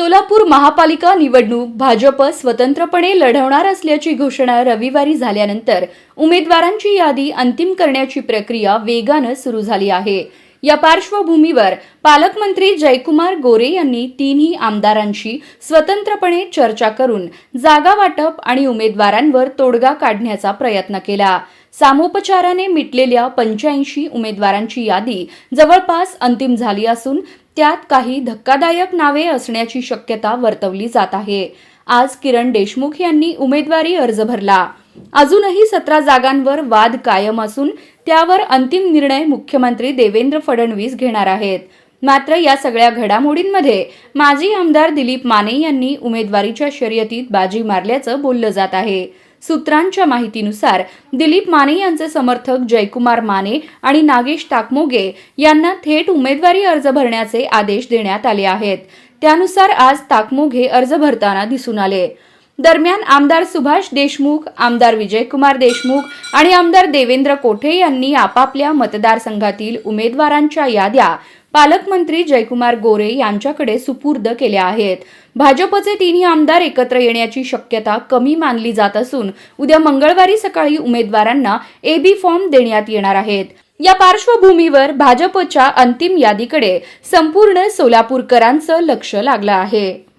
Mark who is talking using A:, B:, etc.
A: सोलापूर महापालिका निवडणूक भाजप स्वतंत्रपणे लढवणार असल्याची घोषणा रविवारी झाल्यानंतर उमेदवारांची यादी अंतिम करण्याची प्रक्रिया वेगानं सुरू झाली आहे. या पार्श्वभूमीवर पालकमंत्री जयकुमार गोरे यांनी तिन्ही आमदारांशी स्वतंत्रपणे चर्चा करून जागा वाटप आणि उमेदवारांवर तोडगा काढण्याचा प्रयत्न केला. सामोपचाराने मिटलेल्या पंच्याऐंशी उमेदवारांची यादी जवळपास अंतिम झाली असून त्यात काही धक्कादायक नावे असण्याची शक्यता वर्तवली जात आहे. आज किरण देशमुख यांनी उमेदवारी अर्ज भरला. अजूनही सतरा जागांवर वाद कायम असून त्यावर अंतिम निर्णय मुख्यमंत्री देवेंद्र फडणवीस घेणार आहेत. मात्र या सगळ्या घडामोडींमध्ये माजी आमदार दिलीप माने यांनी उमेदवारीच्या शर्यतीत बाजी मारल्याचं बोललं जात आहे. सूत्रांच्या माहितीनुसार दिलीप माने यांचे समर्थक जयकुमार माने आणि नागेश ताकमोगे यांना थेट उमेदवारी अर्ज भरण्याचे आदेश देण्यात आले आहेत. त्यानुसार आज ताकमोगे अर्ज भरताना दिसून आले. दरम्यान आमदार सुभाष देशमुख आमदार विजयकुमार देशमुख आणि आमदार देवेंद्र कोठे यांनी आपापल्या मतदारसंघातील उमेदवारांच्या याद्या पालकमंत्री जयकुमार गोरे यांच्याकडे सुपूर्द केल्या आहेत. भाजपचे तिन्ही आमदार एकत्र येण्याची शक्यता कमी मानली जात असून उद्या मंगळवारी सकाळी उमेदवारांना एबी फॉर्म देण्यात येणार आहेत. या पार्श्वभूमीवर भाजपच्या अंतिम यादीकडे संपूर्ण सोलापूरकरांचं लक्ष लागलं आहे.